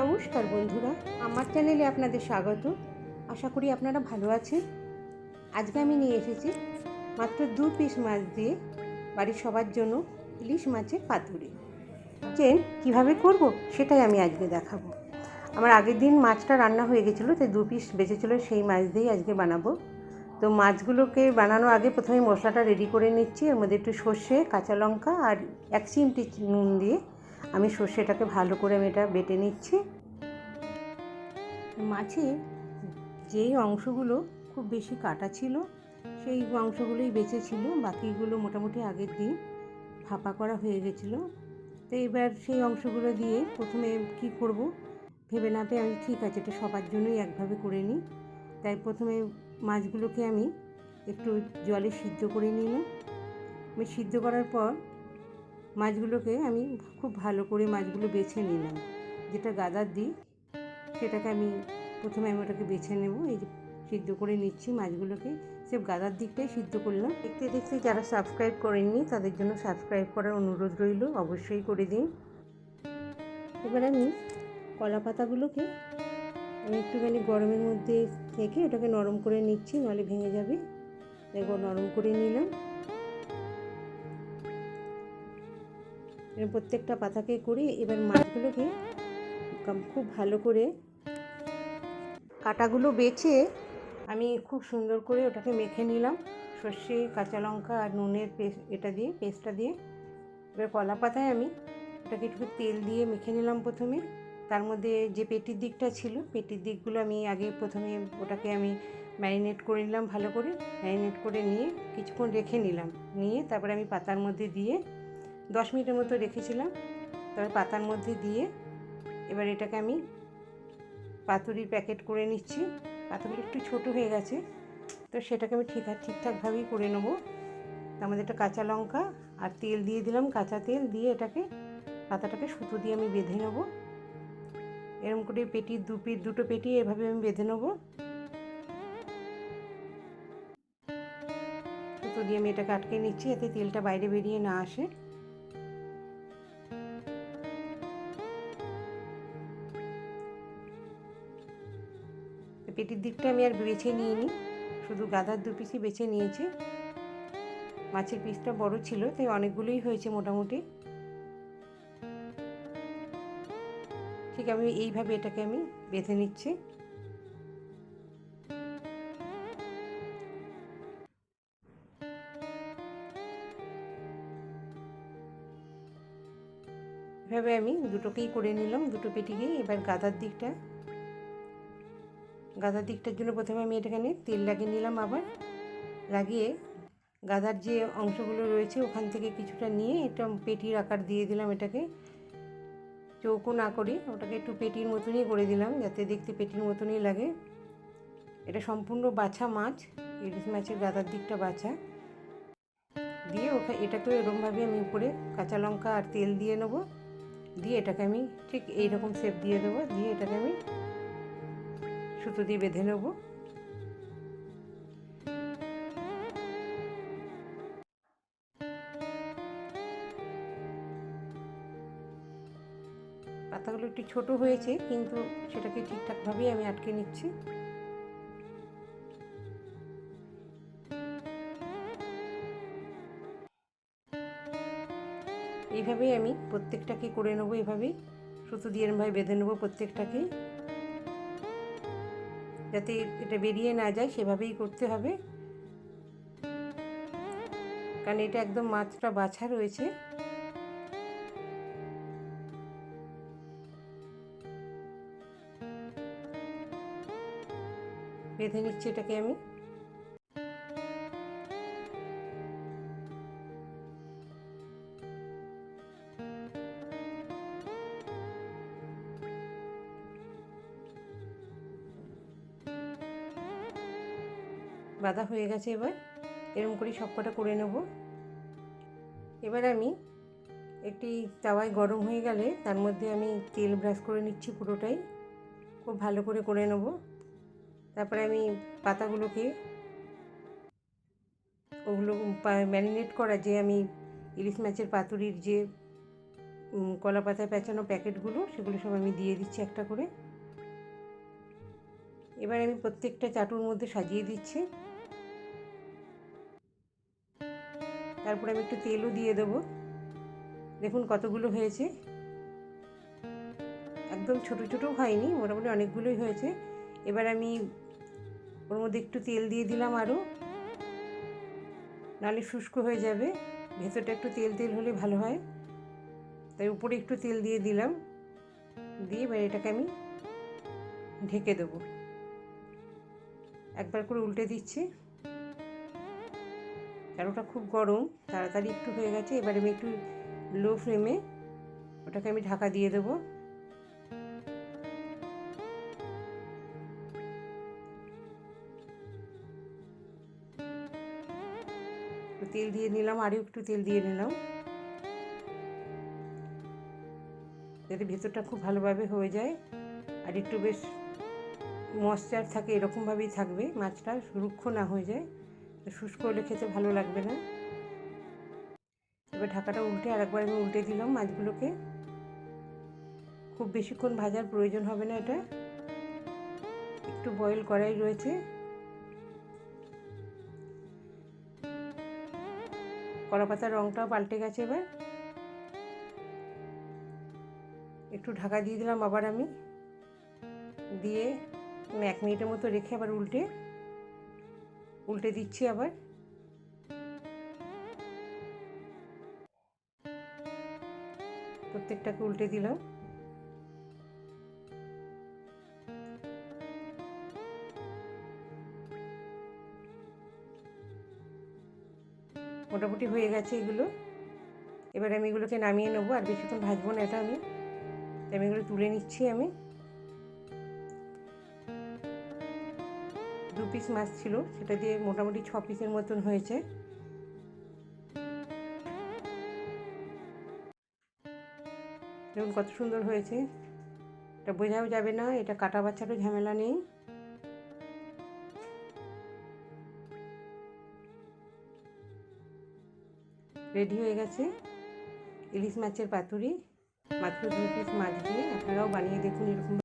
নমস্কার বন্ধুরা, আমার চ্যানেলে আপনাদের স্বাগত। আশা করি আপনারা ভালো আছেন। আজকে আমি নিয়ে এসেছি মাত্র দু পিস মাছ দিয়ে বাড়ির সবার জন্য ইলিশ মাছের পাতুরি। চেন, কীভাবে করব সেটাই আমি আজকে দেখাবো। আমার আগের দিন মাছটা রান্না হয়ে গেছিল, তাই দু পিস বেঁচেছিলো, সেই মাছ দিয়েই আজকে বানাবো। তো মাছগুলোকে বানানোর আগে প্রথমে মশলাটা রেডি করে নিচ্ছি। এর মধ্যে একটু সর্ষে, কাঁচা লঙ্কা আর এক চিমটি নুন দিয়ে আমি সর্ষেটাকে ভালো করে আমি এটা বেটে নিচ্ছি। মাছে যেই অংশগুলো খুব বেশি কাটা ছিল, সেই অংশগুলোই বেঁচে ছিল। বাকিগুলো মোটামুটি আগের দিন ফাঁপা করা হয়ে গেছিল। তো এবার সেই অংশগুলো দিয়ে প্রথমে কি করব? ভেবে না পেয়ে আমি ঠিক আছে, এটা সবার জন্যই একভাবে করে নিই। তাই প্রথমে মাছগুলোকে আমি একটু জলে সিদ্ধ করে নিলাম। আমি সিদ্ধ করার পর মাছগুলোকে আমি খুব ভালো করে মাছগুলো বেছে নিলাম। যেটা গাদার দিই, সেটাকে আমি প্রথমে আমি ওটাকে বেছে নেব। এই যে সিদ্ধ করে নিচ্ছি মাছগুলোকে। সে গাদার দিকটাই সিদ্ধ করলাম। দেখতে দেখতে যারা সাবস্ক্রাইব করেননি, তাদের জন্য সাবস্ক্রাইব করার অনুরোধ রইল। অবশ্যই করে দিন। এবার আমি কলা পাতাগুলোকে আমি একটুখানি গরমের মধ্যে থেকে ওটাকে নরম করে নিচ্ছি নাহলে ভেঙে যাবে। এবার নরম করে নিলাম। প্রত্যেকটা পাতাকে করে এবার মাছগুলোকে খুব ভালো করে কাটাগুলো বেছে আমি খুব সুন্দর করে ওটাকে মেখে নিলাম। সর্ষে, কাঁচা লঙ্কা আর নুনের পেস্ট, এটা দিয়ে, পেস্টটা দিয়ে। এবার কলা পাতায় আমি ওটাকে একটু তেল দিয়ে মেখে নিলাম প্রথমে। তার মধ্যে যে পেটির দিকটা ছিল, পেটির দিকগুলো আমি আগে প্রথমে ওটাকে আমি ম্যারিনেট করে নিলাম ভালো করে। ম্যারিনেট করে নিয়ে কিছুক্ষণ রেখে নিলাম। নিয়ে তারপরে আমি পাতার মধ্যে দিয়ে দশ মিনিটের মতো রেখেছিলাম। তারপর পাতার মধ্যে দিয়ে এবার এটাকে আমি পাতুরির প্যাকেট করে নিচ্ছি। পাতুরি একটু ছোট হয়ে গেছে, তো সেটাকে আমি ঠিক ঠিকঠাকভাবেই করে নেব। তার মধ্যে একটা কাঁচা লঙ্কা আর তেল দিয়ে দিলাম। কাঁচা তেল দিয়ে এটাকে পাতাটাকে সুতো দিয়ে আমি বেঁধে নেব। এরকম করে পেটি দু পিট দুটো পেটি এভাবে আমি বেঁধে নেব। সুতো দিয়ে আমি এটাকে আটকে নিচ্ছি যাতে তেলটা বাইরে বেরিয়ে না আসে। পেটির দিকটা আমি আর বেছে নিইনি। শুধু গাদার দু পিসই বেছে নিয়েছি। মাছের পিসটা বড় ছিল, তাই অনেকগুলোই হয়েছে মোটামুটি। ঠিক আমি এইভাবে এটাকে আমি বেঁধে নিচ্ছি। এভাবে আমি দুটোকেই করে নিলাম, দুটো পেটিকেই। এবার গাদার দিকটা গাদার দিকটার জন্য প্রথমে আমি এটাখানে তেল লাগিয়ে নিলাম আবার। লাগিয়ে গাদার যে অংশগুলো রয়েছে ওখান থেকে কিছুটা নিয়ে এটা পেটির আকার দিয়ে দিলাম এটাকে। চৌকো না করে ওটাকে একটু পেটির মতনই করে দিলাম যাতে দেখতে পেটির মতনই লাগে। এটা সম্পূর্ণ বাছা মাছ, ইলিশ মাছের গাদার দিকটা বাছা। দিয়ে ওটা এটাকে এরকমভাবে আমি উপরে কাঁচা লঙ্কা আর তেল দিয়ে নেব। দিয়ে এটাকে আমি ঠিক এইরকম শেপ দিয়ে দেবো। দিয়ে এটাকে আমি সুতো দিয়ে বেঁধে নেব। পাতাগুলো একটু ছোট হয়েছে, কিন্তু সেটাকে ঠিকঠাকভাবেই আমি আটকে নিচ্ছি। এইভাবেই আমি প্রত্যেকটাকে করে নেব এভাবেই সুতো দিয়ে এরমভাবে বেঁধে নেব প্রত্যেকটাকেই যাতে এটা বেরিয়ে না যায়, সেভাবেই করতে হবে। কারণ এটা একদম মাছটা বাছা রয়েছে। বেঁধে নিচ্ছি এটাকে আমি। বাঁধা হয়ে গেছে এবার। এরকম করে সবকটা করে নেব। এবার আমি একটি তাওয়ায় গরম হয়ে গেলে তার মধ্যে আমি তেল ব্রাশ করে নিচ্ছি পুরোটাই। খুব ভালো করে করে নেব। তারপরে আমি পাতাগুলোকে ওগুলো ম্যারিনেট করা যে আমি ইলিশ মাছের পাতুরির যে কলা পাতায় পেঁচানো প্যাকেটগুলো, সেগুলো সব আমি দিয়ে দিচ্ছি একটা করে। এবার আমি প্রত্যেকটা চাটুর মধ্যে সাজিয়ে দিচ্ছি। তারপরে আমি একটু তেলও দিয়ে দেবো। দেখুন কতগুলো হয়েছে। একদম ছোট ছোটো হয়নি, মোটামুটি অনেকগুলোই হয়েছে। এবার আমি ওর মধ্যে একটু তেল দিয়ে দিলাম আরও। নাহলে শুষ্ক হয়ে যাবে, ভেতরটা একটু তেল তেল হলে ভালো হয়। তাই উপরে একটু তেল দিয়ে দিলাম। দিয়ে এবার এটাকে আমি ঢেকে দেবো। একবার করে উল্টে দিচ্ছি। চারোটা খুব গরম, তাড়াতাড়ি একটু হয়ে গেছে, এবার আমি একটু লো ফ্লেমে ওটাকে আমি ঢাকা দিয়ে দেবো। তেল দিয়ে নিলাম, আরও একটু তেল দিয়ে নিলাম। যাতে ভেতরটা খুব ভালোভাবে হয়ে যায়, আর একটু বেশ ময়শ্চার থাকে, এরকমভাবেই থাকবে, মাছটা রুক্ষ না হয়ে যায়। শুষ্ক হলে খেতে ভালো লাগবে না। এবার ঢাকাটা উল্টে আরেকবার আমি উল্টে দিলাম মাছগুলোকে। খুব বেশিক্ষণ ভাজার প্রয়োজন হবে না এটা। একটু বয়েল করাই রয়েছে। কলা পাতার রঙটাও পাল্টে গেছে এবার। একটু ঢাকা দিয়ে দিলাম আবার আমি। দিয়ে এক মিনিটের মতো রেখে আবার উল্টে। উল্টে দিচ্ছি আবার। প্রত্যেকটাকে উল্টে দিলাম। মোটামুটি হয়ে গেছে এগুলো। এবার আমি এগুলোকে নামিয়ে নেব। আর বেশিক্ষণ ভাজবো না এটা আমি। আমি এগুলো তুলে নিচ্ছি আমি। দু পিস মাছ ছিল, সেটা দিয়ে মোটামুটি ছ পিসের মতন হয়েছে। দেখুন কত সুন্দর হয়েছে। এটা বোঝাও যাবে না, এটা কাটা বাচ্চারও ঝামেলা নেই। রেডি হয়ে গেছে। ইলিশ মাছের পাতুরি, মাত্র দু পিস মাছ দিয়ে। আপনারাও বানিয়ে দেখুন এরকম